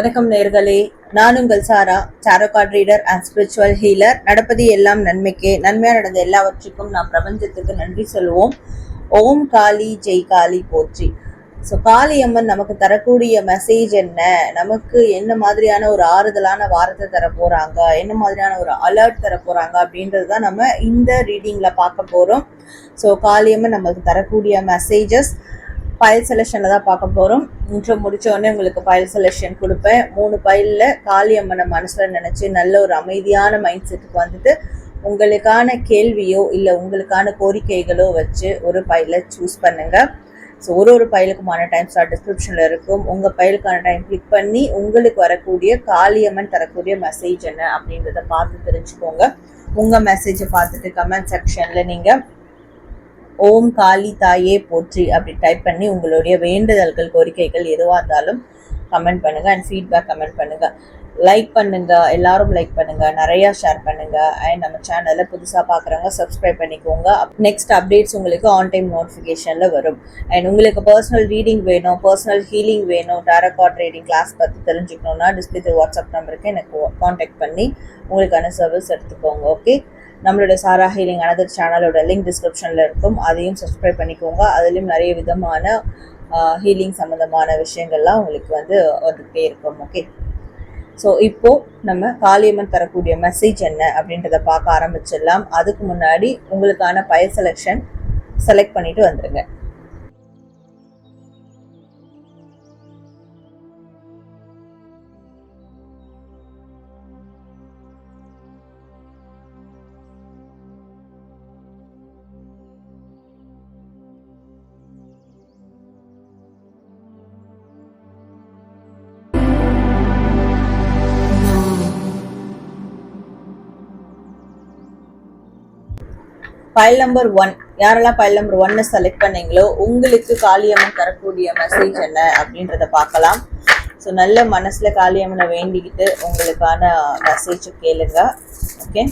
வணக்கம் நேர்களே. நான் உங்கள் Sara Saro card reader and spiritual healer நடப்பது எல்லாம் நன்மைக்கே. நன்மையாக நடந்த எல்லாவற்றுக்கும் நாம் பிரபஞ்சத்துக்கு நன்றி சொல்லுவோம் ஓம் காளி ஜெய் காளி போற்றி. ஸோ காளி அம்மன் நமக்கு தரக்கூடிய மெசேஜ் என்ன? நமக்கு என்ன மாதிரியான ஒரு ஆறுதலான வாரத்தை தர போகிறாங்க என்ன மாதிரியான ஒரு அலர்ட் தர போகிறாங்க அப்படின்றது தான் நம்ம இந்த ரீடிங்கில் பார்க்க போகிறோம் ஸோ காளியம்மன் நமக்கு தரக்கூடிய மெசேஜஸ் ஃபைல் செலெக்ஷனில் தான் பார்க்க போகிறோம் இன்ட்ரோ முடிச்ச உடனே உங்களுக்கு ஃபைல் செலெக்ஷன் கொடுப்பேன். மூணு ஃபைலில் காளியம்மனை மனசில் நினச்சி நல்ல ஒரு அமைதியான மைண்ட் செட்டுக்கு வந்துட்டு உங்களுக்கான கேள்வியோ இல்லை உங்களுக்கான கோரிக்கைகளோ வச்சு ஒரு ஃபைலை சூஸ் பண்ணுங்கள் ஸோ ஒரு ஒரு ஃபைலுக்குமான டைம் ஸ்டார் டிஸ்கிரிப்ஷனில் இருக்கும். உங்கள் ஃபைலுக்கான டைம் கிளிக் பண்ணி உங்களுக்கு வரக்கூடிய காளியம்மன் தரக்கூடிய மெசேஜ் என்ன அப்படின்றத பார்த்து தெரிஞ்சுக்கோங்க. உங்கள் மெசேஜை பார்த்துட்டு கமெண்ட் செக்ஷனில் நீங்கள் ஓம் காளி தாயே போற்றி அப்படி டைப் பண்ணி உங்களுடைய வேண்டுதல்கள் கோரிக்கைகள் எதுவாக இருந்தாலும் கமெண்ட் பண்ணுங்க அண்ட் ஃபீட்பேக் கமெண்ட் பண்ணுங்க. லைக் பண்ணுங்க எல்லாரும் லைக் பண்ணுங்க நிறையா ஷேர் பண்ணுங்க அண்ட் நம்ம சேனலை புதுசாக பார்க்குறவங்க சப்ஸ்கிரைப் பண்ணிக்கோங்க. நெக்ஸ்ட் அப்டேட்ஸ் உங்களுக்கு ஆன் டைம் நோட்டிஃபிகேஷனில் வரும். அண்ட் உங்களுக்கு பர்சனல் ரீடிங் வேணும் பர்சனல் ஹீலிங் வேணும் டேரகாட் ரீடிங் கிளாஸ் பற்றி தெரிஞ்சுக்கணும்னா டிஸ்பிளே வாட்ஸ்அப் நம்பருக்கு எனக்கு காண்டாக்ட் பண்ணி உங்களுக்கான சர்வீஸ் எடுத்துக்கோங்க ஓகே நம்மளோட சாரா ஹீலிங் அனதர் சேனலோட லிங்க் டிஸ்கிரிப்ஷனில் இருக்கும். அதையும் சப்ஸ்கிரைப் பண்ணிக்கோங்க. அதுலேயும் நிறைய விதமான ஹீலிங் சம்மந்தமான விஷயங்கள்லாம் உங்களுக்கு வந்து வந்துகிட்டே இருக்கும். ஓகே ஸோ இப்போது நம்ம காளியம்மன் தரக்கூடிய மெசேஜ் என்ன அப்படின்றத பார்க்க ஆரம்பிச்சிடலாம். அதுக்கு முன்னாடி உங்களுக்கான பயர் செலெக்ஷன் செலக்ட் பண்ணிட்டு வந்துடுங்க ஃபைல் நம்பர் ஒன் யாரெல்லாம் ஃபைல் நம்பர் ஒன்னு செலக்ட் பண்ணீங்களோ உங்களுக்கு காளியம்மன் தரக்கூடிய மெசேஜ் என்ன அப்படின்றத பார்க்கலாம். ஸோ நல்ல மனசுல காளியம்மனை வேண்டிக்கிட்டு உங்களுக்கான மெசேஜ் கேளுங்க. Okay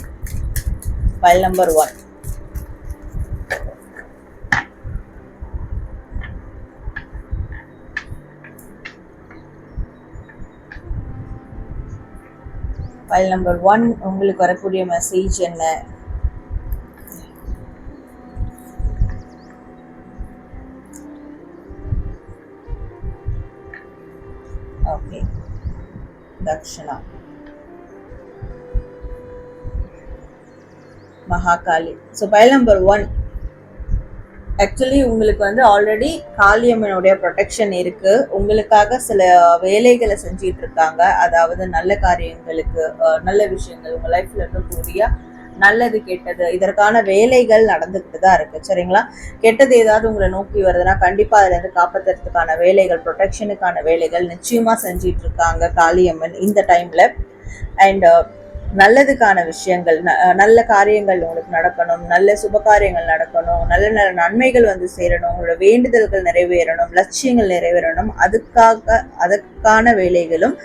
file number one file number one உங்களுக்கு வரக்கூடிய மெசேஜ் என்ன? Dakshina Mahakali so file number one actually உங்களுக்கு வந்து ஆல்ரெடி காளியம்மனுடைய ப்ரொடெக்ஷன் இருக்கு. உங்களுக்காக சில வேலைகளை செஞ்சிட்டு இருக்காங்க. அதாவது நல்ல காரியங்களுக்கு நல்ல விஷயங்கள் உங்க லைஃப்ல இருக்கக்கூடிய நல்லது கெட்டது இதற்கான வேலைகள் நடந்துகிட்டு தான் இருக்கு. சரிங்களா? கெட்டது ஏதாவது உங்களை நோக்கி வருதுன்னா கண்டிப்பா அதுல இருந்து காப்பாத்துறதுக்கான வேலைகள் ப்ரொடெக்ஷனுக்கான வேலைகள் நிச்சயமா செஞ்சிட்டு இருக்காங்க காளியம்மன் இந்த டைம்ல அண்ட் uh, நல்லதுக்கான விஷயங்கள் ந- நல்ல காரியங்கள் உங்களுக்கு நடக்கணும் நல்ல சுப காரியங்கள் நடக்கணும் நல்ல நல்ல நன்மைகள் வந்து சேரணும் உங்களோட வேண்டுதல்கள் நிறைவேறணும் லட்சியங்கள் நிறைவேறணும் அதுக்காக அதற்கான வேலைகளும்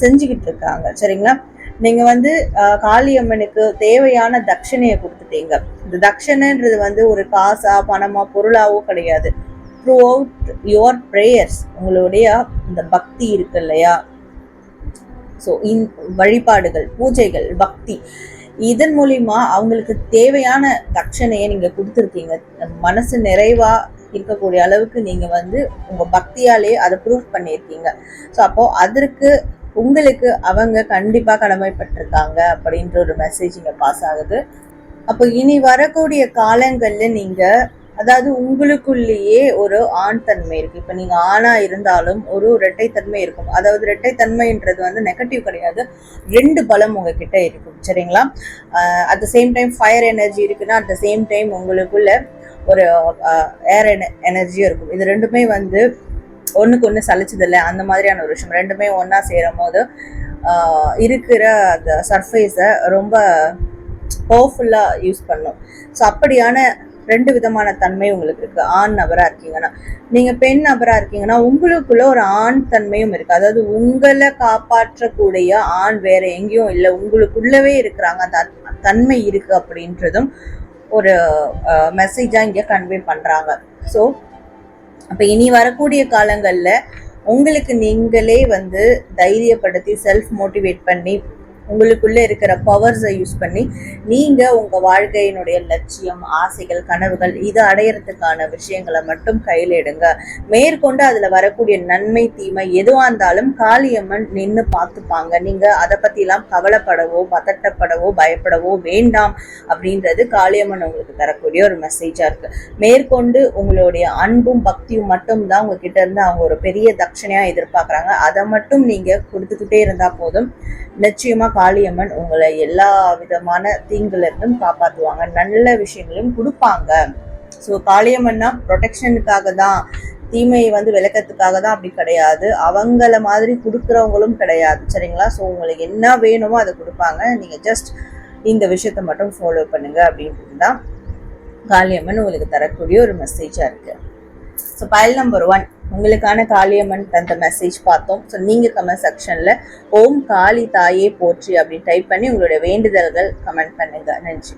செஞ்சுக்கிட்டு இருக்காங்க. சரிங்களா? நீங்க வந்து காளியம்மனுக்கு தேவையான தட்சணையை கொடுத்துட்டீங்க. இந்த தட்சணைன்றது வந்து ஒரு காசா பணமா பொருளாவோ கிடையாது. த்ரூ அவுட் யுவர் ப்ரேயர்ஸ் உங்களுடைய இந்த பக்தி இருக்கு இல்லையா? ஸோ இன் வழிபாடுகள் பூஜைகள் பக்தி இதன் மூலியமா அவங்களுக்கு தேவையான தட்சணையை நீங்க கொடுத்துருக்கீங்க. மனசு நிறைவா இருக்கக்கூடிய அளவுக்கு நீங்க வந்து உங்க பக்தியாலே அதை ப்ரூவ் பண்ணியிருக்கீங்க. ஸோ அப்போ அதற்கு உங்களுக்கு அவங்க கண்டிப்பாக கடமைப்பட்டிருக்காங்க அப்படின்ற ஒரு மெசேஜ் இங்கே பாஸ் ஆகுது. அப்போ இனி வரக்கூடிய காலங்களில் நீங்கள் அதாவது உங்களுக்குள்ளேயே ஒரு ஆண் தன்மை இருக்குது இப்போ நீங்கள் ஆணாக இருந்தாலும் ஒரு இரட்டைத்தன்மை இருக்கும். அதாவது இரட்டைத்தன்மைன்றது வந்து நெகட்டிவ் கிடையாது. ரெண்டு பலம் உங்ககிட்ட இருக்கும். சரிங்களா? At the same time fire energy இருக்குன்னா அட் த சேம் டைம் உங்களுக்குள்ள ஒரு ஏர் எனர்ஜியும் இருக்கும். இது ரெண்டுமே வந்து ஒன்றுக்கு ஒன்று சலிச்சதில்லை. அந்த மாதிரியான ஒரு விஷயம். ரெண்டுமே ஒன்றா சேரும் போது இருக்கிற அந்த சர்ஃபேஸை ரொம்ப பவர்ஃபுல்லாக யூஸ் பண்ணும். ஸோ அப்படியான ரெண்டு விதமான தன்மை உங்களுக்கு இருக்கு. ஆண் நபராக இருக்கீங்கன்னா. நீங்கள் பெண் நபராக இருக்கீங்கன்னா உங்களுக்குள்ள ஒரு ஆண் தன்மையும் இருக்கு. அதாவது உங்களை காப்பாற்றக்கூடிய ஆண் வேற எங்கேயும் இல்லை. உங்களுக்குள்ளவே இருக்கிறாங்க. அந்த தன்மை இருக்கு அப்படின்றதும் ஒரு மெசேஜாக இங்கே கன்வே பண்ணுறாங்க ஸோ அப்போ இனி வரக்கூடிய காலங்களில் உங்களுக்கு நீங்களே வந்து தைரியப்படுத்தி செல்ஃப் மோட்டிவேட் பண்ணி உங்களுக்குள்ளே இருக்கிற பவர்ஸை யூஸ் பண்ணி நீங்கள் உங்கள் வாழ்க்கையினுடைய லட்சியம் ஆசைகள் கனவுகள் இது அடையறதுக்கான விஷயங்களை மட்டும் கையில் எடுங்க. மேற்கொண்டு அதில் வரக்கூடிய நன்மை தீமை எதுவாக இருந்தாலும் காளியம்மன் நின்று பார்த்துப்பாங்க. நீங்கள் அதை பற்றிலாம் கவலைப்படவோ பதட்டப்படவோ பயப்படவோ வேண்டாம் அப்படின்றது காளியம்மன் உங்களுக்கு தரக்கூடிய ஒரு மெசேஜாக இருக்குது மேற்கொண்டு உங்களுடைய அன்பும் பக்தியும் மட்டும் தான் உங்ககிட்ட இருந்து அவங்க ஒரு பெரிய தட்சணையாக எதிர்பார்க்குறாங்க. அதை மட்டும் நீங்கள் கொடுத்துக்கிட்டே இருந்தால் போதும். நிச்சயமாக காளியம்மன் உங்களை எல்லா விதமான தீங்குல இருந்தும் நல்ல விஷயங்களையும் கொடுப்பாங்க. ஸோ காளியம்மன்னா ப்ரொடெக்ஷனுக்காக தான் தீமையை வந்து விளக்கத்துக்காக தான் அப்படி கிடையாது. அவங்கள மாதிரி கொடுக்குறவங்களும் கிடையாது. சரிங்களா? ஸோ உங்களுக்கு என்ன வேணுமோ அதை கொடுப்பாங்க. நீங்கள் ஜஸ்ட் இந்த விஷயத்த மட்டும் ஃபாலோ பண்ணுங்க அப்படின்றது தான். காளியம்மன் உங்களுக்கு தரக்கூடிய ஒரு மெசேஜாக இருக்குது ஸோ பயல் நம்பர் ஒன் உங்களுக்கான காளியம்மன் தந்த மெசேஜ் பார்த்தோம். ஸோ நீங்கள் கமெண்ட் செக்ஷனில் ஓம் காளி தாயே போற்றி அப்படின்னு டைப் பண்ணி உங்களுடைய வேண்டுதல்கள் கமெண்ட் பண்ணுங்க. நன்றி.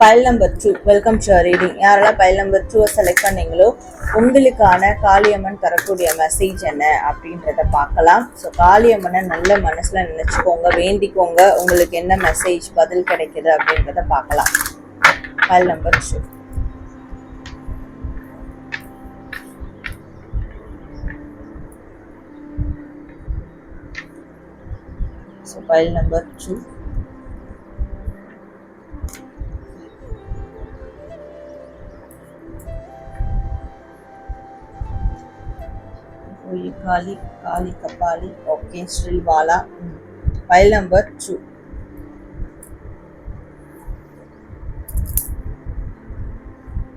File number two welcome to reading யாரெல்லாம் பைல் நம்பர் டூவை செலக்ட் பண்ணீங்களோ உங்களுக்கான காளியம்மன் தரக்கூடிய மெசேஜ் என்ன அப்படின்றத பார்க்கலாம். ஸோ காளியம்மனை நல்ல மனசில் நினச்சிக்கோங்க வேண்டிக்கோங்க. உங்களுக்கு என்ன மெசேஜ் பதில் கிடைக்குது அப்படின்றத பார்க்கலாம். File number two so file number two Uli Kali, Kali Kapali, okay, Srilwala. Hmm. File number two.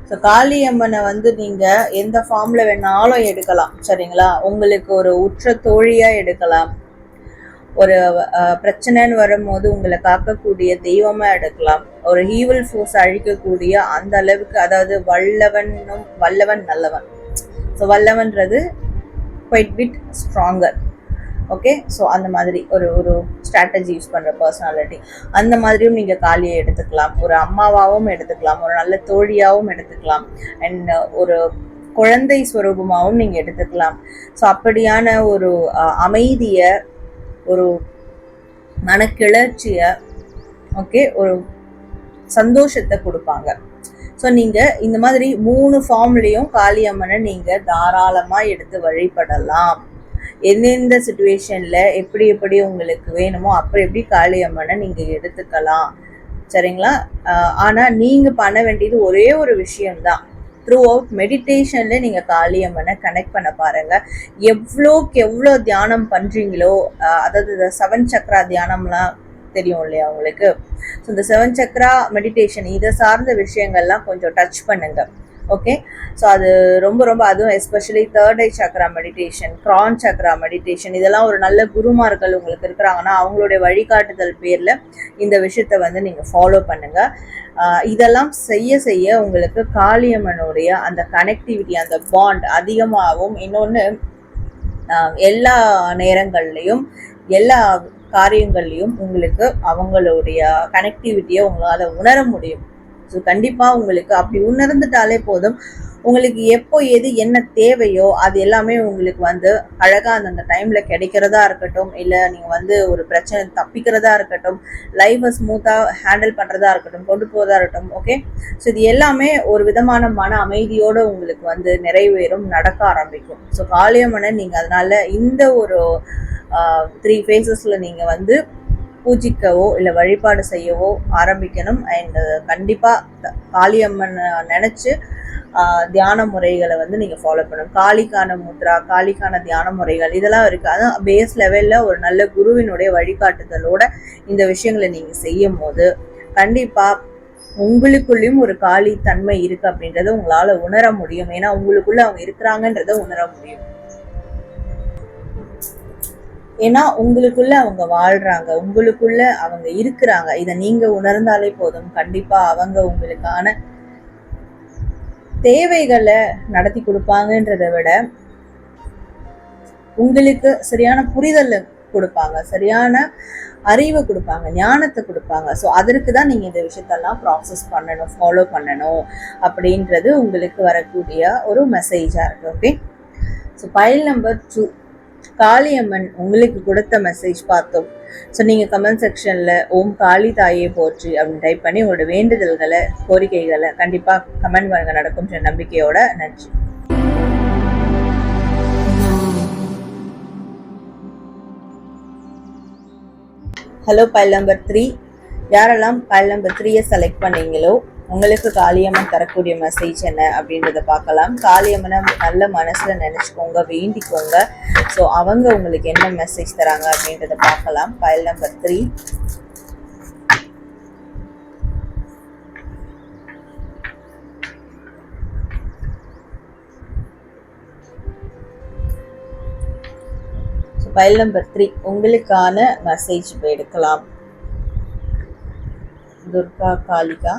So காளியம்மனை வந்து நீங்க எந்த ஃபார்ம்ல வேணாலும் எடுக்கலாம் சரிங்களா உங்களுக்கு ஒரு உற்ற தோழியா எடுக்கலாம் ஒரு அஹ், பிரச்சனைன்னு வரும்போது உங்களை காக்கக்கூடிய தெய்வமா எடுக்கலாம் ஒரு ஹீவல் ஃபோர்ஸ் அழிக்கக்கூடிய அந்த அளவுக்கு அதாவது வல்லவனும் வல்லவன் நல்லவன் so வல்லவன்றது quite bit stronger okay so அந்த மாதிரி ஒரு ஒரு ஸ்ட்ராட்டஜி யூஸ் பண்ணுற பர்சனாலிட்டி அந்த மாதிரியும் நீங்கள் காலியை எடுத்துக்கலாம். ஒரு அம்மாவாகவும் எடுத்துக்கலாம். ஒரு நல்ல தோழியாகவும் எடுத்துக்கலாம். அண்ட் uh, ஒரு குழந்தை ஸ்வரூபமாகவும் நீங்கள் எடுத்துக்கலாம். ஸோ அப்படியான ஒரு அமைதியை ஒரு மனக்கிளர்ச்சியை ஓகே ஒரு சந்தோஷத்தை கொடுப்பாங்க. ஸோ நீங்கள் இந்த மாதிரி மூணு ஃபார்ம்லேயும் காளியம்மனை நீங்கள் தாராளமாக எடுத்து வழிபடலாம். எந்தெந்த சுச்சுவேஷனில் எப்படி எப்படி உங்களுக்கு வேணுமோ அப்படி எப்படி காளியம்மனை நீங்கள் எடுத்துக்கலாம். சரிங்களா? ஆனால் நீங்கள் பண்ண வேண்டியது ஒரே ஒரு விஷயம்தான். த்ரூ அவுட் மெடிடேஷனில் நீங்கள் காளியம்மனை கனெக்ட் பண்ண பாருங்கள் எவ்வளோக்கு எவ்வளோ தியானம் பண்ணுறீங்களோ அதாவது செவன் சக்ரா தியானம்லாம் தெரியும் இல்லையா உங்களுக்கு? ஸோ இந்த செவன் சக்ரா மெடிடேஷன் இதை சார்ந்த விஷயங்கள்லாம் கொஞ்சம் டச் பண்ணுங்க. ஓகே ஸோ அது ரொம்ப ரொம்ப அதுவும் especially third eye chakra meditation crown chakra meditation இதெல்லாம் ஒரு நல்ல குருமார்கள் உங்களுக்கு இருக்கிறாங்கன்னா அவங்களுடைய வழிகாட்டுதல் பேரில் இந்த விஷயத்தை வந்து நீங்கள் ஃபாலோ பண்ணுங்கள் இதெல்லாம் செய்ய செய்ய உங்களுக்கு காளியம்மனுடைய அந்த கனெக்டிவிட்டி அந்த பாண்ட் அதிகமாகவும் இன்னொன்று எல்லா நேரங்கள்லையும் எல்லா காரியங்கள்லையும் உங்களுக்கு அவங்களுடைய கனெக்டிவிட்டியை உங்களால் உணர முடியும். ஸோ கண்டிப்பாக உங்களுக்கு அப்படி உணர்ந்துட்டாலே போதும். உங்களுக்கு எப்போ எது என்ன தேவையோ அது எல்லாமே உங்களுக்கு வந்து அழகாக அந்தந்த டைமில் கிடைக்கிறதா இருக்கட்டும் இல்லை நீங்கள் வந்து ஒரு பிரச்சனை தப்பிக்கிறதா இருக்கட்டும் லைஃப்பை ஸ்மூத்தாக ஹேண்டில் பண்ணுறதா இருக்கட்டும் கொண்டு போகிறதா இருக்கட்டும் ஓகே ஸோ இது எல்லாமே ஒரு விதமான மன அமைதியோடு உங்களுக்கு வந்து நிறைவேறும் நடக்க ஆரம்பிக்கும். ஸோ காளியம்மனை நீங்கள் அதனால இந்த ஒரு த்ரீ ஃபேஸஸில் நீங்கள் வந்து பூஜிக்கவோ இல்லை வழிபாடு செய்யவோ ஆரம்பிக்கணும். அண்ட் கண்டிப்பாக காளியம்மனை நினச்சி தியான முறைகளை வந்து நீங்கள் ஃபாலோ பண்ணணும். காளிக்கான முத்ரா காளிக்கான தியான முறைகள் இதெல்லாம் இருக்குது அதான் பேஸ் லெவலில் ஒரு நல்ல குருவினுடைய வழிகாட்டுதலோட இந்த விஷயங்களை நீங்கள் செய்யும் போது கண்டிப்பாக உங்களுக்குள்ளேயும் ஒரு காளி தன்மை இருக்குது அப்படின்றத உங்களால் உணர முடியும். ஏன்னா உங்களுக்குள்ளே அவங்க இருக்கிறாங்கன்றத உணர முடியும். ஏன்னா உங்களுக்குள்ள அவங்க வாழ்றாங்க உங்களுக்குள்ள அவங்க இருக்கிறாங்க. இதை நீங்க உணர்ந்தாலே போதும். கண்டிப்பா அவங்க உங்களுக்கான தேவைகளை நடத்தி கொடுப்பாங்கன்றதை விட உங்களுக்கு சரியான புரிதல் கொடுப்பாங்க சரியான அறிவை கொடுப்பாங்க ஞானத்தை கொடுப்பாங்க. ஸோ அதற்கு தான் நீங்கள் இந்த விஷயத்தெல்லாம் ப்ராசஸ் பண்ணணும் ஃபாலோ பண்ணணும் அப்படின்றது உங்களுக்கு வரக்கூடிய ஒரு மெசேஜாக இருக்குது okay so file number two Kaliamman உங்களுக்கு கொடுத்த மெசேஜ் பார்த்தோம். ஸோ நீங்கள் கமெண்ட் செக்ஷனில் ஓம் காளி தாயே போற்றி அப்படின்னு டைப் பண்ணி உங்களோட வேண்டுதல்களை கோரிக்கைகளை கண்டிப்பாக கமெண்ட் பண்ணுங்க நடக்கும் நம்பிக்கையோட நன்றி. ஹலோ பைல் நம்பர் த்ரீ யாரெல்லாம் பைல் நம்பர் த்ரீயை செலக்ட் பண்ணீங்களோ உங்களுக்கு காளியம்மன் தரக்கூடிய மெசேஜ் என்ன அப்படின்றத பார்க்கலாம். காளியம்மனை நல்ல மனசில் நினச்சிக்கோங்க வேண்டிக்கோங்க. ஸோ அவங்க உங்களுக்கு என்ன மெசேஜ் தராங்க அப்படின்றத பார்க்கலாம். File number three file number three உங்களுக்கான மெசேஜ் எடுக்கலாம். துர்கா காளிகா.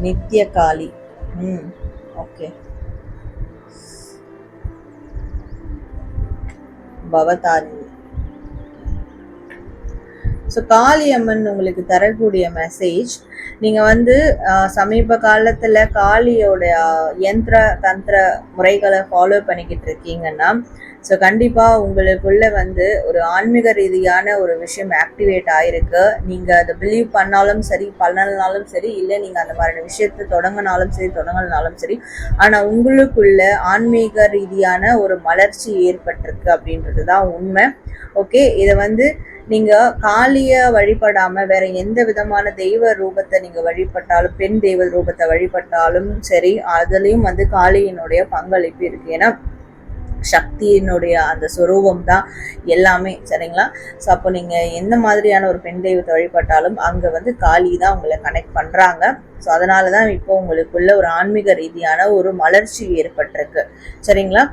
நித்ய காளி ம். ஓகே. பவதாரிணி. ஸோ காளியம்மன் உங்களுக்கு தரக்கூடிய மெசேஜ் நீங்கள் வந்து சமீப காலத்தில் காளியோட யந்திர தந்திர முறைகளை ஃபாலோ பண்ணிக்கிட்டு இருக்கீங்கன்னா ஸோ கண்டிப்பாக உங்களுக்குள்ளே வந்து ஒரு ஆன்மீக ரீதியான ஒரு விஷயம் ஆக்டிவேட் ஆகிருக்கு நீங்கள் அதை பிலீவ் பண்ணாலும் சரி பண்ணலனாலும் சரி இல்லை நீங்கள் அந்த மாதிரியான விஷயத்தை தொடங்கினாலும் சரி தொடங்கினாலும் சரி ஆனால் உங்களுக்குள்ள ஆன்மீக ரீதியான ஒரு மலர்ச்சி ஏற்பட்டிருக்கு அப்படின்றது தான் உண்மை. ஓகே இதை வந்து நீங்கள் காளியை வழிபடாமல் வேற எந்த விதமான தெய்வ ரூபத்தை நீங்கள் வழிபட்டாலும் பெண் தெய்வ ரூபத்தை வழிபட்டாலும் சரி அதுலேயும் வந்து காளியினுடைய பங்களிப்பு இருக்கு. ஏன்னா சக்தியினுடைய அந்த சுரூபம் தான் எல்லாமே சரிங்களா? ஸோ அப்போ நீங்கள் எந்த மாதிரியான ஒரு பெண் தெய்வத்தை வழிபட்டாலும் அங்கே வந்து காளி தான் உங்களை கனெக்ட் பண்ணுறாங்க ஸோ அதனால தான் இப்போ உங்களுக்குள்ள ஒரு ஆன்மீக ரீதியான ஒரு மலர்ச்சி ஏற்பட்டிருக்கு. சரிங்களா?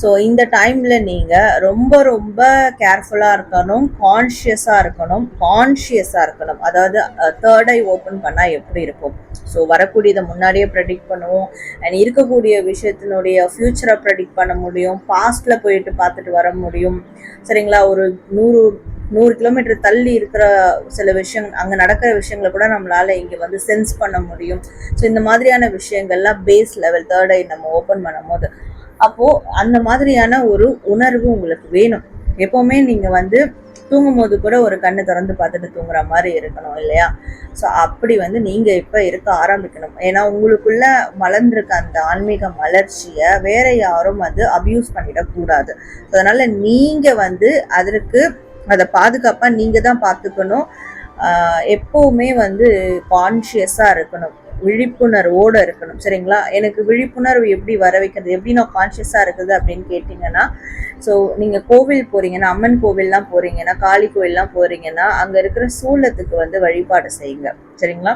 ஸோ இந்த டைமில் நீங்கள் ரொம்ப ரொம்ப கேர்ஃபுல்லாக இருக்கணும் கான்ஷியஸாக இருக்கணும் கான்ஷியஸாக இருக்கணும். அதாவது தேர்ட் ஐ ஓப்பன் பண்ணால் எப்படி இருக்கும்? ஸோ வரக்கூடியதை முன்னாடியே ப்ரெடிக்ட் பண்ணுவோம். அண்ட் இருக்கக்கூடிய விஷயத்தினுடைய ஃப்யூச்சரை ப்ரெடிக்ட் பண்ண முடியும். பாஸ்டில் போயிட்டு பார்த்துட்டு வர முடியும். சரிங்களா? ஒரு நூறு நூறு கிலோமீட்டர் தள்ளி இருக்கிற சில விஷயம் அங்கே நடக்கிற விஷயங்களை கூட நம்மளால் இங்கே வந்து சென்ஸ் பண்ண முடியும். ஸோ இந்த மாதிரியான விஷயங்கள்லாம் பேஸ் லெவல் தேர்ட் ஐ நம்ம ஓப்பன் பண்ணும் போது அப்போது அந்த மாதிரியான ஒரு உணர்வு உங்களுக்கு வேணும். எப்போவுமே நீங்கள் வந்து தூங்கும் போது கூட ஒரு கண்ணை திறந்து பார்த்துட்டு தூங்குற மாதிரி இருக்கணும் இல்லையா? ஸோ அப்படி வந்து நீங்கள் இப்போ இருக்க ஆரம்பிக்கணும். ஏன்னா உங்களுக்குள்ள மலர்ந்திருக்க அந்த ஆன்மீக மலர்ச்சியை வேற யாரும் வந்து அப்யூஸ் பண்ணிடக்கூடாது. அதனால நீங்கள் வந்து அதற்கு அதை பாதுகாப்பாக நீங்கள் தான் பார்த்துக்கணும். எப்போவுமே வந்து கான்ஷியஸாக இருக்கணும். விழிப்புணர்வோடு இருக்கணும். சரிங்களா? எனக்கு விழிப்புணர்வு எப்படி வர வைக்கிறது எப்படி நான் கான்ஷியஸாக இருக்குது அப்படின்னு கேட்டிங்கன்னா ஸோ நீங்கள் கோவில் போகிறீங்கன்னா அம்மன் கோவில்லாம் போகிறீங்கன்னா காளி கோவில்லாம் போகிறீங்கன்னா அங்கே இருக்கிற சூலத்துக்கு வந்து வழிபாடு செய்யுங்க. சரிங்களா?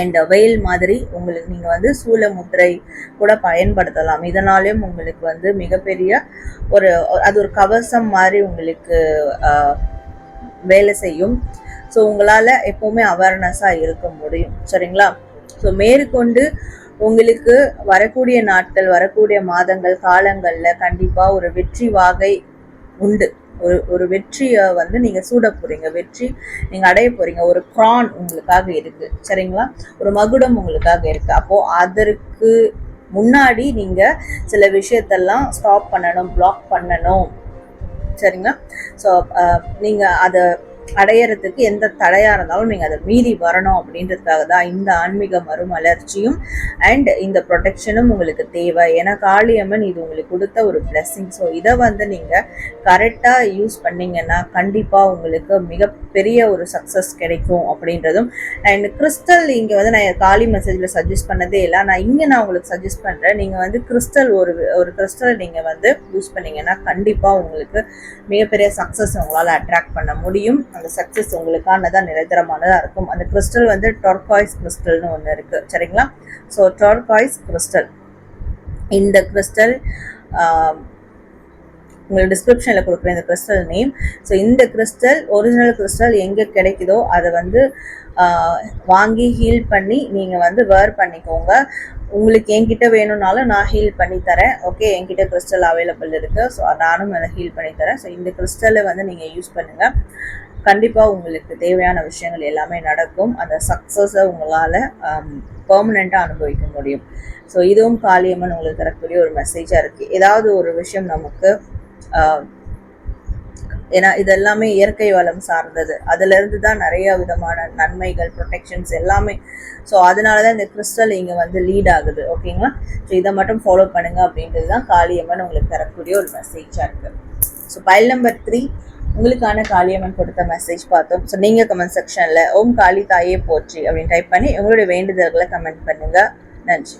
அண்ட் வெயில் மாதிரி உங்களுக்கு நீங்கள் வந்து சூல முத்திரை கூட பயன்படுத்தலாம். இதனாலேயும் உங்களுக்கு வந்து மிகப்பெரிய ஒரு அது ஒரு கவசம் மாதிரி உங்களுக்கு வேலை செய்யும். ஸோ உங்களால் எப்போவுமே அவேர்னஸாக இருக்க முடியும். சரிங்களா? ஸோ மேற்கொண்டு உங்களுக்கு வரக்கூடிய நாட்கள் வரக்கூடிய மாதங்கள் காலங்களில் கண்டிப்பாக ஒரு வெற்றி வாகை உண்டு. ஒரு ஒரு வெற்றியை வந்து நீங்கள் சூட போகிறீங்க வெற்றி நீங்கள் அடைய போகிறீங்க ஒரு க்ரான் உங்களுக்காக இருக்குது சரிங்களா? ஒரு மகுடம் உங்களுக்காக இருக்குது அப்போது அதற்கு முன்னாடி நீங்கள் சில விஷயத்தெல்லாம் ஸ்டாப் பண்ணணும் பிளாக் பண்ணணும். சரிங்களா? ஸோ நீங்கள் அதை அடையறதுக்கு எந்த தடையாக இருந்தாலும் நீங்கள் அதை மீறி வரணும் அப்படின்றதுக்காக தான் இந்த ஆன்மீக மறுமலர்ச்சியும் அண்ட் இந்த ப்ரொடெக்ஷனும் உங்களுக்கு தேவை. ஏன்னா காளியம்மன் இது உங்களுக்கு கொடுத்த ஒரு பிளெஸ்ஸிங் ஸோ இதை வந்து நீங்கள் கரெக்டாக யூஸ் பண்ணிங்கன்னா கண்டிப்பாக உங்களுக்கு மிகப்பெரிய ஒரு சக்ஸஸ் கிடைக்கும் அப்படின்றதும். அண்ட் கிறிஸ்டல் இங்கே வந்து நான் காளி மெசேஜில் சஜஸ்ட் பண்ணதே இல்லை. நான் இங்கே நான் உங்களுக்கு சஜஸ்ட் பண்ணுறேன் நீங்கள் வந்து கிறிஸ்டல் ஒரு ஒரு கிறிஸ்டல் நீங்கள் வந்து யூஸ் பண்ணீங்கன்னா கண்டிப்பாக உங்களுக்கு மிகப்பெரிய சக்ஸஸ் உங்களால் அட்ராக்ட் பண்ண முடியும். அந்த சக்ஸஸ் உங்களுக்கானதாக நிரந்தரமானதாக இருக்கும். அந்த கிறிஸ்டல் வந்து டொர்காய்ஸ் கிறிஸ்டல்னு ஒன்று இருக்குது சரிங்களா? ஸோ டொர்காய்ஸ் கிறிஸ்டல் இந்த கிறிஸ்டல் உங்களுக்கு டிஸ்கிரிப்ஷனில் கொடுக்குறேன் இந்த கிறிஸ்டல் நேம் ஸோ இந்த கிறிஸ்டல் ஒரிஜினல் கிறிஸ்டல் எங்கே கிடைக்குதோ அதை வந்து வாங்கி ஹீல் பண்ணி நீங்கள் வந்து வேர் பண்ணிக்கோங்க. உங்களுக்கு என்கிட்ட வேணும்னாலும் நான் ஹீல் பண்ணி தரேன். ஓகே என்கிட்ட கிறிஸ்டல் அவைலபிள் இருக்குது ஸோ நானும் அதை ஹீல் பண்ணி தரேன். ஸோ இந்த கிறிஸ்டலை வந்து நீங்கள் யூஸ் பண்ணுங்கள் கண்டிப்பாக உங்களுக்கு தேவையான விஷயங்கள் எல்லாமே நடக்கும். அந்த சக்ஸஸை உங்களால் பர்மனெண்ட்டாக அனுபவிக்க முடியும். ஸோ இதுவும் காளியம்மன் உங்களுக்கு தரக்கூடிய ஒரு மெசேஜாக இருக்குது ஏதாவது ஒரு விஷயம் நமக்கு um, ஏன்னா இது எல்லாமே இயற்கை வளம் சார்ந்தது. அதுலேருந்து தான் நிறைய விதமான நன்மைகள் ப்ரொடெக்ஷன்ஸ் எல்லாமே. ஸோ அதனால தான் இந்த கிறிஸ்டல் இங்கே வந்து லீட் ஆகுது. ஓகேங்களா ஸோ இதை மட்டும் ஃபாலோ பண்ணுங்க அப்படின்றது தான் காளியம்மன் உங்களுக்கு தரக்கூடிய ஒரு மெசேஜாக இருக்கு. ஸோ பைல் நம்பர் த்ரீ உங்களுக்கான காளியம்மன் கொடுத்த மெசேஜ் பார்த்தோம். ஸோ நீங்கள் கமெண்ட் செக்ஷனில் ஓம் காளி தாயே போற்றி அப்படின்னு டைப் பண்ணி உங்களுடைய வேண்டுதல்களை கமெண்ட் பண்ணுங்கள் நன்றி.